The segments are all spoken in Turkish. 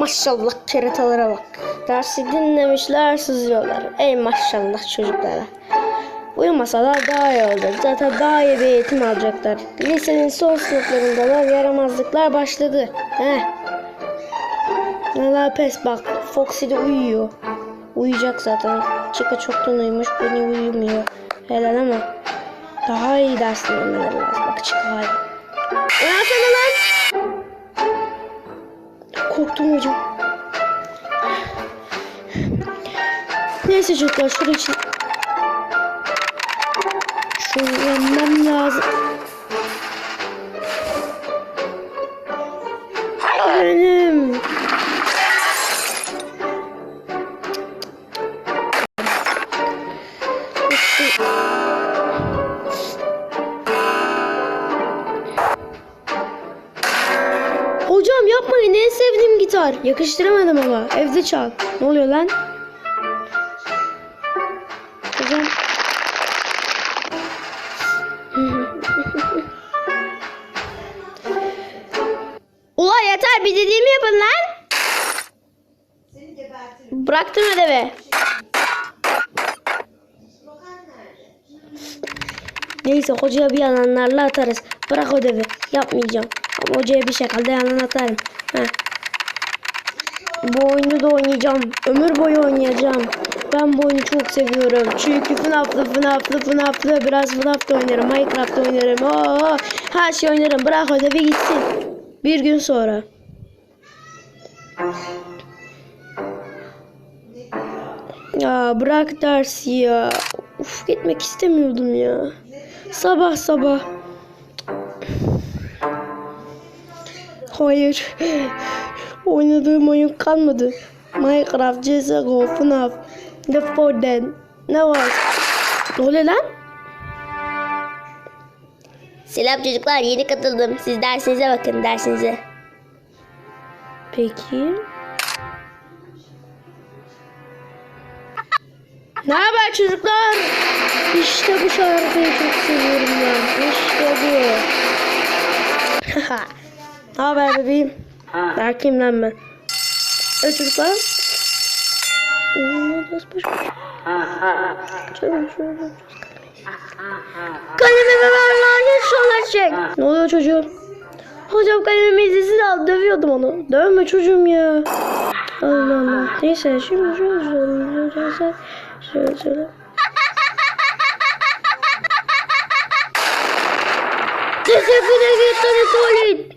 Maşallah keratalara bak. Dersi dinlemişler sızıyorlar. Ey maşallah çocuklara. Uyumasalar daha iyi olacak. Zaten daha iyi bir eğitim alacaklar. Lisenin son sınıflarındalar yaramazlıklar başladı. Heh. Neler pes bak. Foxy de uyuyor. Uyuyacak zaten. Chica çoktan uyumuş. Bunny uyumuyor. Helal ama. Daha iyi ders dinlemeleri lazım. Bak Chica hala. Uyansana lan. Korktum hocam. Neyse çocuklar şurada için. Şunu yenmem lazım. Benim. Gitar. Yakıştıramadım ama evde çal. Ne oluyor lan? Hocam. Ulan yeter bir dediğimi yapın lan. Bıraktım ödevi. Neyse hocaya bir yalanlarla atarız. Bırak ödevi. Yapmayacağım. Ama hocaya bir şekilde yalan atarım. Heh. Bu oyunu da oynayacağım. Ömür boyu oynayacağım. Ben bu oyunu çok seviyorum. Çünkü FNAF'lı FNAF'lı FNAF'lı biraz FNAF da oynarım. Minecraft oynarım. Oo, her şey oynarım. Bırak ödevi gitsin. Bir gün sonra. Ya bırak dersi ya. Uf gitmek istemiyordum ya. Sabah sabah. Hayır. Oynadığım oyun kalmadı. Minecraft, CSGO, FNAF, Left 4 Dead. Ne var? Ne oluyor lan? Selam çocuklar yeni katıldım. Siz dersinize bakın dersinize. Peki. Ne haber çocuklar? İşte bu şarkıyı çok seviyorum ben. İşte bu. ne haber bebeğim? Erkeğim lan ben. Evet çocuklar. Nasıl baş- şöyle. Ver lan inşallah çek. Ne oluyor çocuğum? Hocam kalemimi izinsiz aldı dövüyordum onu. Dövme çocuğum ya. Allah Allah. Neyse şimdi şöyle şöyle şöyle şöyle şöyle. Teşekkür ederim tuvalet.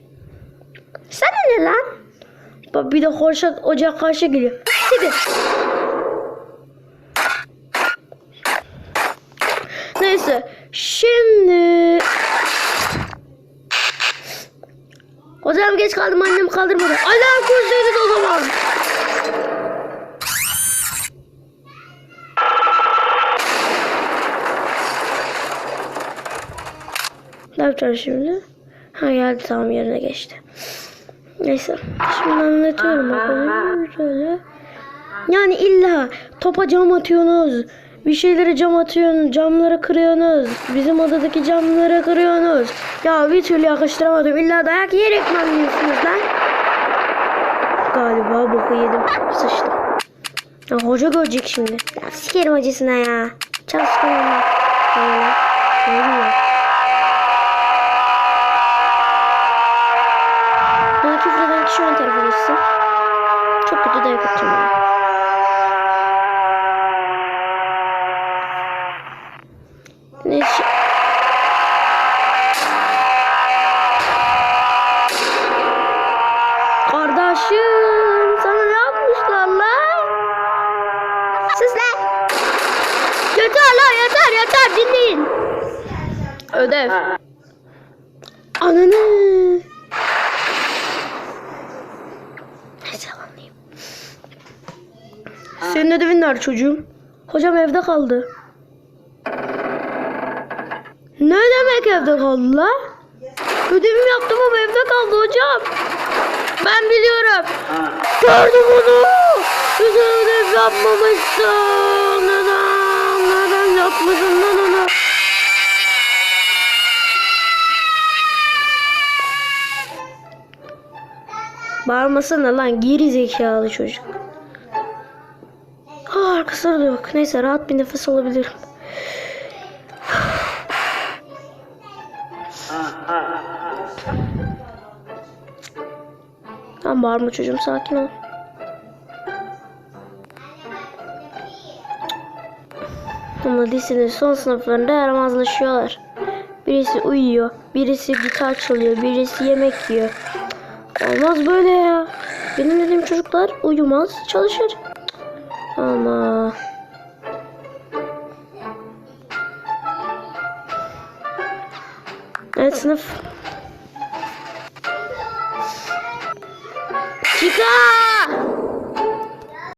Sen ne lan? Bak bir de hoşak ocak karşı geliyor. Hadi. Neyse şimdi Hocam geç kaldım annem kaldırmadı. Alarm kursaydın o zaman. Ne yapacağım şimdi? Ha geldi tamam yerine geçti. Neyse. Şimdi anlatıyorum bakalım. Şöyle. Yani illa topa cam atıyorsunuz. Bir şeylere cam atıyorsunuz. Camları kırıyorsunuz. Bizim odadaki camları kırıyorsunuz. Ya bir türlü yakıştıramadım. İlla dayak yiyerek mi anlıyorsunuz lan? Galiba boku yedim. Sıçtım. Ya hoca görecek şimdi. Ya sikerim acısına ya. Çalışkan olmak. Öyle. Ne diyor? Bana küfür eden kişi ön tarafa geçsin. Çok kötü dayak atacağım ya. Neyse. Kardeşim sana ne yapmışlar lan? Sus lan. Yeter lan yeter yeter dinleyin. Ödev. Ananı. Neyse anlayayım. Senin ödevin nerede çocuğum? Hocam evde kaldı. Ne demek evde kaldı la? Ödevimi yaptım ama evde kaldı hocam. Ben biliyorum. Gördüm onu. Güzel ödev yapmamışsın. Neden? Neden yapmadın onu? Bağırmasana lan geri zekalı çocuk. Arkasında da yok. Neyse rahat bir nefes alabilirim. Tamam bağırma çocuğum sakin ol. Ama lisenin son sınıflarında yaramazlaşıyorlar. Birisi uyuyor, birisi gitar çalıyor, birisi yemek yiyor. Olmaz böyle ya. Benim dediğim çocuklar uyumaz, çalışır. Ama Evet sınıf. Çıkar!